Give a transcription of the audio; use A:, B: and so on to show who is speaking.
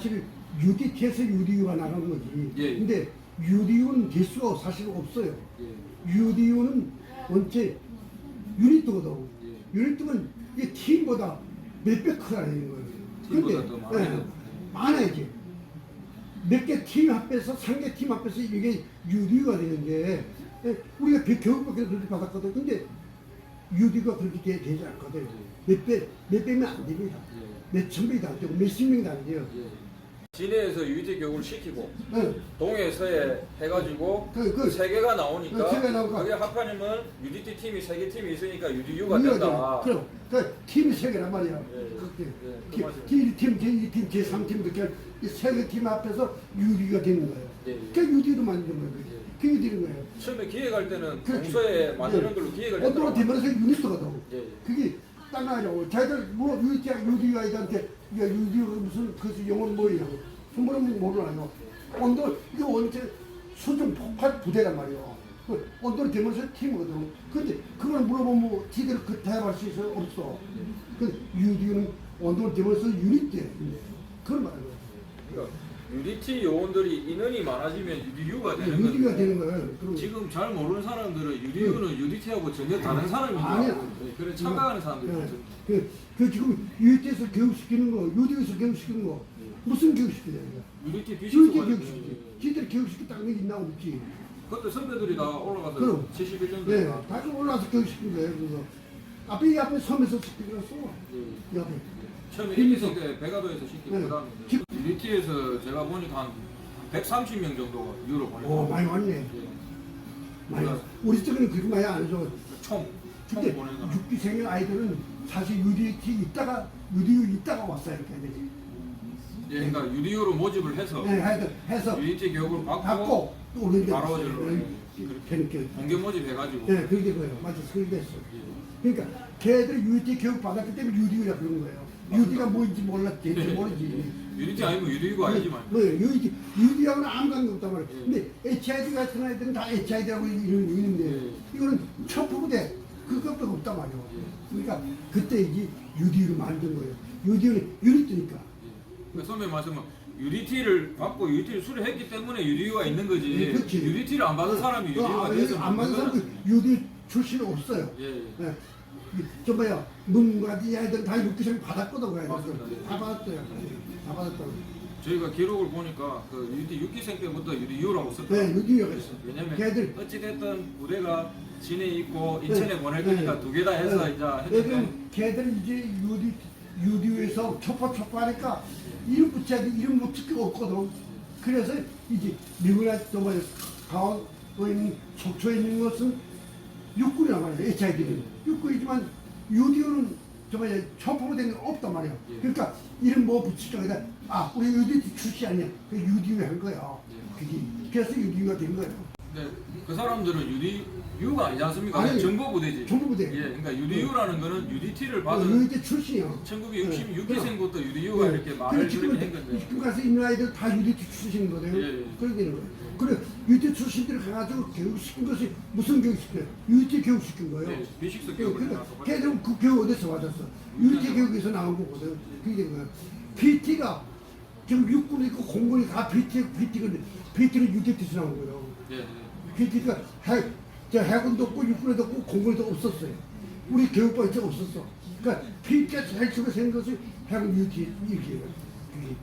A: 사실 UDT에서 UDU가 나간 거지.
B: 예.
A: 근데 UDU는 개수가 사실 없어요.
B: 예.
A: UDU는 원체 유니트거든.
B: 예.
A: 유니트는 이게 팀보다 몇배 크다는 거예요.
B: 팀보다 더 많아요.
A: 예, 많아야지. 몇 개 팀 합해서 상계 팀 합해서 이게 UDU가 되는 게 예, 우리가 배- 교육밖에 그렇게 받았거든. 근데 UDU가 그렇게 되- 되지 않거든. 몇 배, 몇 배면 안 됩니다.
B: 예.
A: 몇천 명도 안 되고 몇십 명도 안 돼요.
B: 예. 진해에서 UT 교육을 시키고
A: 네.
B: 동해 서해 해가지고
A: 그- 그-
B: 세 개가 나오니까
A: 그, 세개 나오니까.
B: 그게 합하면 UDT 팀이 세 개 팀이 있으니까 UDU가 된다.
A: 그럼 그 팀이 세 개란 말이야.
B: 예, 예.
A: 그렇게
B: 예,
A: 팀,
B: 맞아요.
A: 팀, 팀, 제1팀, 제3팀 이렇게 세개 팀 앞에서 유리가 되는 거예요.
B: 예, 예.
A: 그 유리로 만드는 거예요.
B: 예.
A: 그게 되는 거예요.
B: 처음에 기획할 때는
A: 그렇지.
B: 동서에 만드는
A: 예.
B: 걸로 기획을
A: 언더로
B: 했더라고.
A: 되면서 유니트거든.
B: 예, 예.
A: 그게 딴 아니라고. 자기들 뭐 유리가 유리가 이한테 야 유리가 무슨 그 영어는 뭐냐고. 한번은 모르나요. 언더 이거 언제 수중 폭발 부대란 말이에요. 그 언더로 되면서 팀이거든. 근데 그걸 물어보면 뭐 지들 그 대답할 수 있어 없어. 그 유리는 언더로 되면서. 그걸 말하는 거예요.
B: 그러니까 UDT 요원들이 인원이 많아지면 UDU가 되는 건데
A: 유리가 되는 거예요. 그럼
B: 지금 잘 모르는 사람들은 UDU는 UDT하고 전혀 다른 사람인 줄
A: 아니야.
B: 그래 착각하는 사람들이
A: 네.
B: 많죠.
A: 그, 그 지금 유니트에서 교육시키는 거, 유디에서 교육시키는 거 무슨 교육시키냐 이거.
B: UDT
A: 유니트
B: 비시스가
A: 교육시키지. 지들이 교육시켰다는 게 있나 없지.
B: 그때 선배들이 다 올라가서
A: 그럼.
B: 71년도에
A: 네,
B: 다
A: 올라와서 교육시킨 거예요. 그거. 앞에 이 앞에 섬에서 시키더랬어.
B: 예.
A: 옆에.
B: 처음에
A: 비밀소.
B: 1, 2세 때 베가도에서 시키고
A: 네.
B: 그다음에
A: 기-
B: UDT에서 제가 보니까 한 130명 정도가 유로 보내고
A: 오 많이 왔네.
B: 예.
A: 많이 왔어. 우리 쪽에는 그렇게 많이 안 해줘.
B: 총, 총
A: 근데
B: 보내는
A: 6기생의 아이들은 사실 UDT 있다가 UDU 있다가 왔어요. 이렇게 해야 되지.
B: 예, 그러니까 UDU로 모집을 해서
A: 네, 해서 해서
B: UDT 교육을 받고,
A: 받고 또 오는데
B: 바로 저로 예,
A: 그렇게
B: 공개 모집 해가지고
A: 네, 그렇게 거예요. 맞아, 그렇게 됐어. 그러니까 걔들이 UT 교육 받았기 때문에 UDU라 그런 거예요. UD가 뭔지 몰랐지,
B: 네.
A: 모르지.
B: UDT 아니면 UDU가 아니지만
A: 뭐, UD, UD하고는 아무 관계 없단 말이에요.
B: 예.
A: 근데 HIV 같은 아이들은 다 HID라고 이런
B: 예.
A: 이거는 첩부대 그것밖에 없단 말이에요.
B: 예.
A: 그러니까 그때 이제 UD를 만든 거예요. UD는 유니트니까.
B: 그 선배 말씀은 UDT를 받고 UDT를 수료했기 때문에 UDU가 있는 거지
A: 예, 그렇지.
B: UDT를 안 받은 사람이
A: 그
B: UDU가
A: 아,
B: 돼서
A: 안 맞는 사람도 UD 출신 없어요.
B: 예, 예.
A: 네. 좀 봐요. 문과지 아이들 다 육기생 받았거든, 그.
B: 맞습니다. 예.
A: 다 받았어요. 다 받았다고.
B: 저희가 기록을 보니까 그 UD 6기생 때부터 UDU라고 썼다
A: 네, UD가 있어.
B: 왜냐면
A: 걔들.
B: 어찌됐든 부대가 진해 있고 인천에
A: 네,
B: 보낼
A: 네.
B: 거니까 두개 다 해서
A: 네.
B: 이제
A: 네,
B: 했는데
A: 걔들 이제 UD, UD에서 촉파 촉파하니까 이름 붙여야 돼. 이름 못 찍기가 없거든. 그래서 이제 미국이나 또 강원도에 있는 속초에 있는 것은 육군이란 말이야. HID는. 육군이지만 UD는 정말 촉파로 된 게 없단 말이야.
B: 예.
A: 그러니까 이름 뭐 붙이자. 그다 아, 우리 UD 출시 아니야. 그 UDU 한 거야.
B: 예.
A: 그게. 그래서 UDU가 된 거예요.
B: 근데 그 사람들은 UDU가 아니지 않습니까?
A: 아니,
B: 정보부대지
A: 정보부대.
B: 예, 그러니까 UDU라는 거는 UDT를
A: 어,
B: 받은
A: UD 출신이야.
B: 1966기생부터 UDU가
A: 네.
B: 이렇게 말을 그렇게 한 건데
A: 지금 가서 있는 아이들 다 유디티 출신인 거예요.
B: 예, 예.
A: 그렇게 되는 거예요. 그래 유디티 출신들이 가가지고 교육시킨 것이 무슨 교육시켜요? 유디티 교육시킨 거예요.
B: 네,
A: 예,
B: 교육을
A: 그러니까 걔들은 그 교육 어디서 받았어? 유디티 교육에서 나온 거거든. 그게 된 거야. PT가 지금 육군이 있고 공군이 다 PT, PT가 PT는 유디티에서 나온 거예요.
B: 예, 예.
A: PT가 해, 저 해군도 없고 육군에도 없고 공군에도 없었어요. 우리 교육부에 없었어. 그러니까 처음에 생긴 것이 해군 이렇게 해요. 그게.